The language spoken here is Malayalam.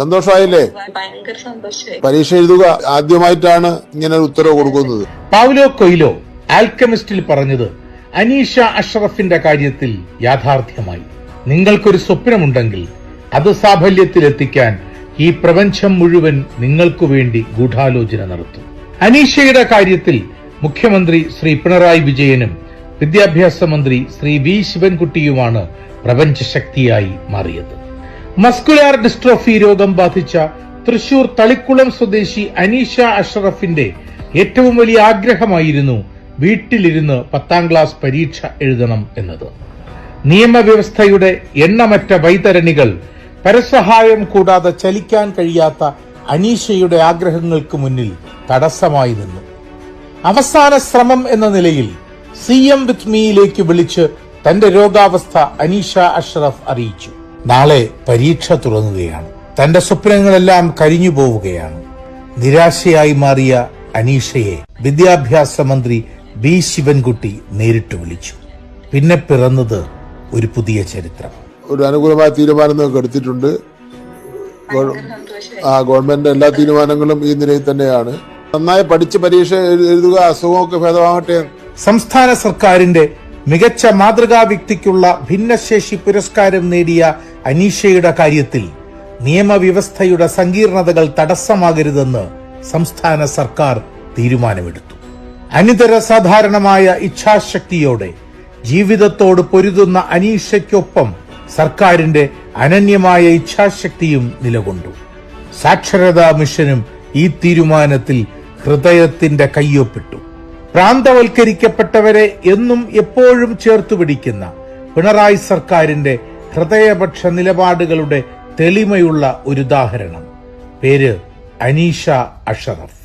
സന്തോഷമായില്ലേ? പരീക്ഷ എഴുതുക. ആദ്യമായിട്ടാണ് ഇങ്ങനെ ഒരു ഉത്തരവ് കൊടുക്കുന്നത്. പൗലോ കൊയിലോ ആൽക്കമിസ്റ്റിൽ പറഞ്ഞത് അനീഷ അഷ്റഫിന്റെ കാര്യത്തിൽ യാഥാർത്ഥ്യമായി. നിങ്ങൾക്കൊരു സ്വപ്നമുണ്ടെങ്കിൽ അത് സാഫല്യത്തിലെത്തിക്കാൻ ഈ പ്രപഞ്ചം മുഴുവൻ നിങ്ങൾക്കു വേണ്ടി ഗൂഢാലോചന നടത്തും. അനീഷയുടെ കാര്യത്തിൽ മുഖ്യമന്ത്രി ശ്രീ പിണറായി വിജയനും വിദ്യാഭ്യാസ മന്ത്രി ശ്രീ വി ശിവൻകുട്ടിയുമാണ് പ്രപഞ്ചശക്തിയായി മാറിയത്. മസ്കുലാർ ഡിസ്ട്രോഫി രോഗം ബാധിച്ച തൃശൂർ തളിക്കുളം സ്വദേശി അനീഷ അഷറഫിന്റെ ഏറ്റവും വലിയ ആഗ്രഹമായിരുന്നു വീട്ടിലിരുന്ന് പത്താം ക്ലാസ് പരീക്ഷ എഴുതണം എന്നത്. നിയമവ്യവസ്ഥയുടെ എണ്ണമറ്റ വൈതരണികൾ പരസഹായം കൂടാതെ ചലിക്കാൻ കഴിയാത്ത അനീഷയുടെ ആഗ്രഹങ്ങൾക്ക് മുന്നിൽ തടസ്സമായി നിന്നു. അവസാന ശ്രമം എന്ന നിലയിൽ സി എം വിത്ത് മീയിലേക്ക് വിളിച്ച് തന്റെ രോഗാവസ്ഥ അനീഷ അഷ്റഫ് അറിയിച്ചു. നാളെ പരീക്ഷ തുടങ്ങുകയാണ് തന്റെ സ്വപ്നങ്ങളെല്ലാം കരിഞ്ഞു പോവുകയാണ്. നിരാശയായി മാറിയ അനീഷയെ വിദ്യാഭ്യാസ മന്ത്രി ബി ശിവൻകുട്ടി നേരിട്ട് വിളിച്ചു. പിന്നെ പിറന്നത് ഒരു പുതിയ ചരിത്രം. ഒരു അനുകൂലമായ തീരുമാനം എടുത്തിട്ടുണ്ട്. ആ ഗവൺമെന്റ് എല്ലാ തീരുമാനങ്ങളും ഈ നിലയിൽ തന്നെയാണ്. നന്നായി പഠിച്ച് പരീക്ഷ എഴുതുക അസുഖമൊക്കെ ഭേദമാകട്ടെ. സംസ്ഥാന സർക്കാരിന്റെ മികച്ച മാതൃകാ വ്യക്തിക്കുള്ള ഭിന്നശേഷി പുരസ്കാരം നേടിയ അനീഷയുടെ കാര്യത്തിൽ നിയമവ്യവസ്ഥയുടെ സങ്കീർണതകൾ തടസ്സമാകരുതെന്ന് സംസ്ഥാന സർക്കാർ തീരുമാനമെടുത്തു. അനിതര സാധാരണമായ ഇച്ഛാശക്തിയോടെ ജീവിതത്തോട് പൊരുതുന്ന അനീഷയ്ക്കൊപ്പം സർക്കാരിന്റെ അനന്യമായ ഇച്ഛാശക്തിയും നിലകൊണ്ടു. സാക്ഷരതാ മിഷനും ഈ തീരുമാനത്തിൽ ഹൃദയത്തിന്റെ കയ്യൊപ്പിട്ടു. പ്രാന്തവൽക്കരിക്കപ്പെട്ടവരെ എന്നും എപ്പോഴും ചേർത്തുപിടിക്കുന്ന പിണറായി സർക്കാരിന്റെ ഹൃദയപക്ഷ നിലപാടുകളുടെ തെളിമയുള്ള ഒരു ഉദാഹരണം. പേര് അനീഷ അഷറഫ്.